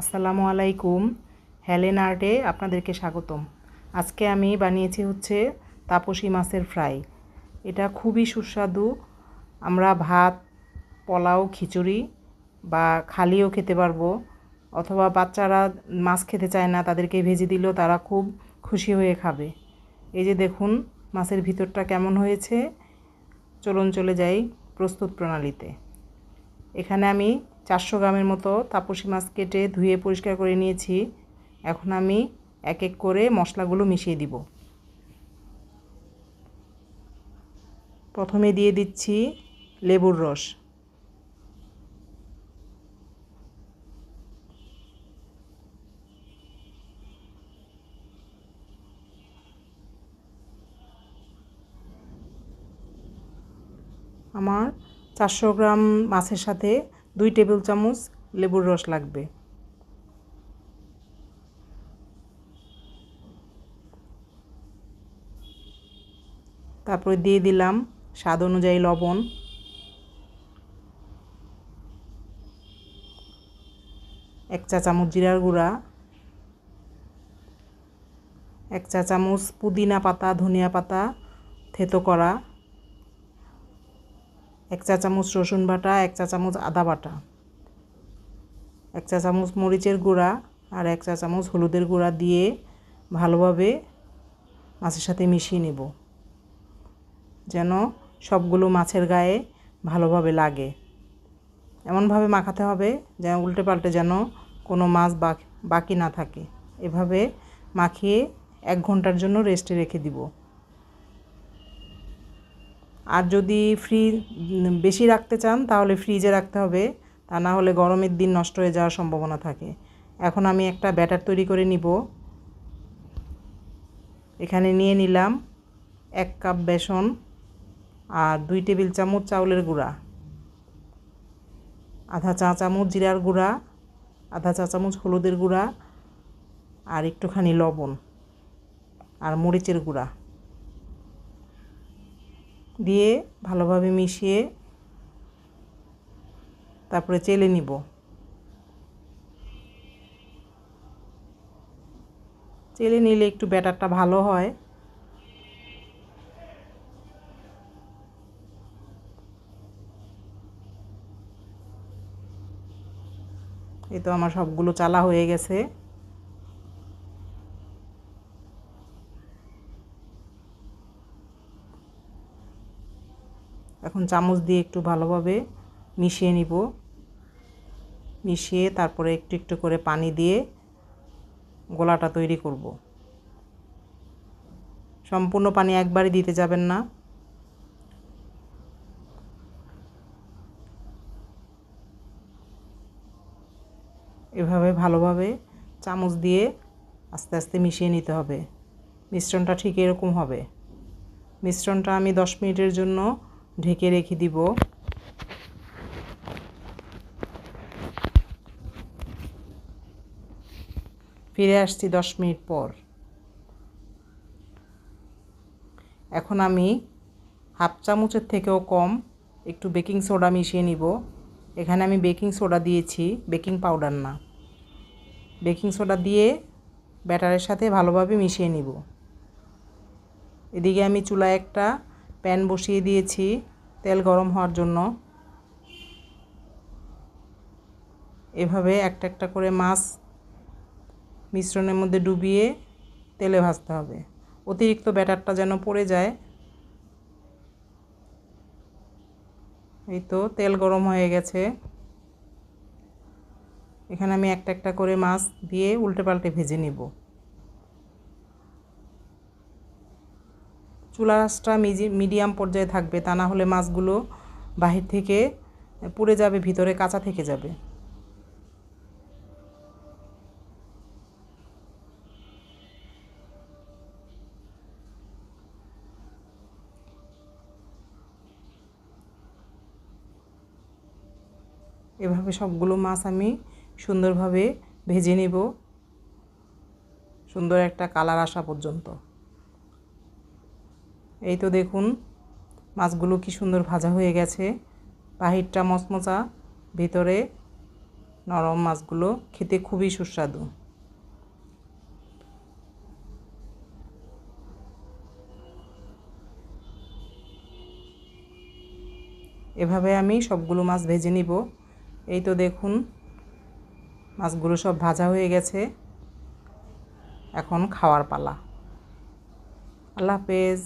আসসালামু আলাইকুম, হেলেন আর্টে আপনাদেরকে স্বাগতম। আজকে আমি বানিয়েছি হচ্ছে তাপসী মাছের ফ্রাই। এটা খুবই সুস্বাদু। আমরা ভাত, পোলাও, খিচুড়ি বা খালিও খেতে পারব, অথবা বাচ্চারা মাছ খেতে চায় না, তাদেরকে ভেজে দিলেও তারা খুব খুশি হয়ে খাবে। এই যে দেখুন, মাছের ভিতরটা কেমন হয়েছে। চলুন চলে যাই প্রস্তুত প্রণালীতে। এখানে আমি চারশো গ্রামের মতো তাপসী মাছ কেটে ধুয়ে পরিষ্কার করে নিয়েছি। এখন আমি এক এক করে মশলাগুলো মিশিয়ে দিব। প্রথমে দিয়ে দিচ্ছি লেবুর রস। আমার চারশো গ্রাম মাছের সাথে দুই টেবিল চামচ লেবুর রস লাগবে। তারপরে দিয়ে দিলাম স্বাদ অনুযায়ী লবণ। এক চা চামচ জিরার গুঁড়া। এক চা চামচ পুদিনা পাতা, ধনিয়া পাতা থেতো করা। এক চা চামচ রসুন বাটা, এক চা চামচ আদা বাটা, এক চা চামচ মরিচের গুঁড়া আর এক চা চামচ হলুদের গুঁড়া দিয়ে ভালোভাবে মাছের সাথে মিশিয়ে নেব, যেন সবগুলো মাছের গায়ে ভালোভাবে লাগে। এমনভাবে মাখাতে হবে যেন উল্টে পাল্টে যেন কোনো মাছ বাকি না থাকে। এভাবে মাখিয়ে এক ঘণ্টার জন্য রেস্টে রেখে দিব। আর যদি ফ্রি বেশি রাখতে চান, তাহলে ফ্রিজে রাখতে হবে। তা না হলে গরমের দিন নষ্ট হয়ে যাওয়ার সম্ভাবনা থাকে। এখন আমি একটা ব্যাটার তৈরি করে নিব। এখানে নিয়ে নিলাম এক কাপ বেসন আর দুই টেবিল চামচ চাউলের গুঁড়া। আধা চা চামচ জিরার গুঁড়া, আধা চা চামচ হলুদের গুঁড়া আর একটুখানি লবণ আর মরিচের গুঁড়া। দিয়ে ভালোভাবে মিশিয়ে তারপরে চেলে নিব। চেলে নিলে একটু ব্যাটারটা ভালো হয়। এই তো আমার সবগুলো চালা হয়ে গেছে। এখন চামচ দিয়ে একটু ভালোভাবে মিশিয়ে নিব। মিশিয়ে তারপরে একটু একটু করে পানি দিয়ে গোলাটা তৈরি করব। সম্পূর্ণ পানি একবারই দিতে যাবেন না। এভাবে ভালোভাবে চামচ দিয়ে আস্তে আস্তে মিশিয়ে নিতে হবে। মিশ্রণটা ঠিক এরকম হবে। মিশ্রণটা আমি দশ মিনিটের জন্য ঢেকে রেখে দিব। ফিরে আসছি দশ মিনিট পর। এখন আমি হাফ চামচের থেকেও কম একটু বেকিং সোডা মিশিয়ে নিব। এখানে আমি বেকিং সোডা দিয়েছি, বেকিং পাউডার না। বেকিং সোডা দিয়ে ব্যাটারের সাথে ভালোভাবে মিশিয়ে নিব। এদিকে আমি চুলায় একটা প্যান বসিয়ে দিয়েছি তেল গরম হওয়ার জন্য। এভাবে একটা একটা করে মাছ মিশ্রণের মধ্যে ডুবিয়ে তেলে ভাজতে হবে। অতিরিক্ত ব্যাটারটা যেন পড়ে যায়। এই তো তেল গরম হয়ে গেছে। এখানে আমি একটা একটা করে মাছ দিয়ে উল্টে পাল্টে ভেজে নিব। চুলা আঁচটা মিডিয়াম পর্যায়ে থাকবে, তা না হলে মাছগুলো বাহির থেকে পুড়ে যাবে, ভিতরে কাঁচা থেকে যাবে। এভাবে সবগুলো মাছ আমি সুন্দরভাবে ভেজে নেব। সুন্দর একটা কালার আসা পর্যন্ত। এই তো দেখুন, মাছগুলো কি সুন্দর ভাজা হয়ে গেছে। বাহিরটা মচমচা, ভিতরে নরম মাছগুলো, খেতে খুবই সুস্বাদু। এভাবে আমি সবগুলো মাছ ভেজে নিব। এই তো দেখুন, মাছগুলো সব ভাজা হয়ে গেছে। এখন খাওয়ার পালা। আল্লাহ হাফেজ।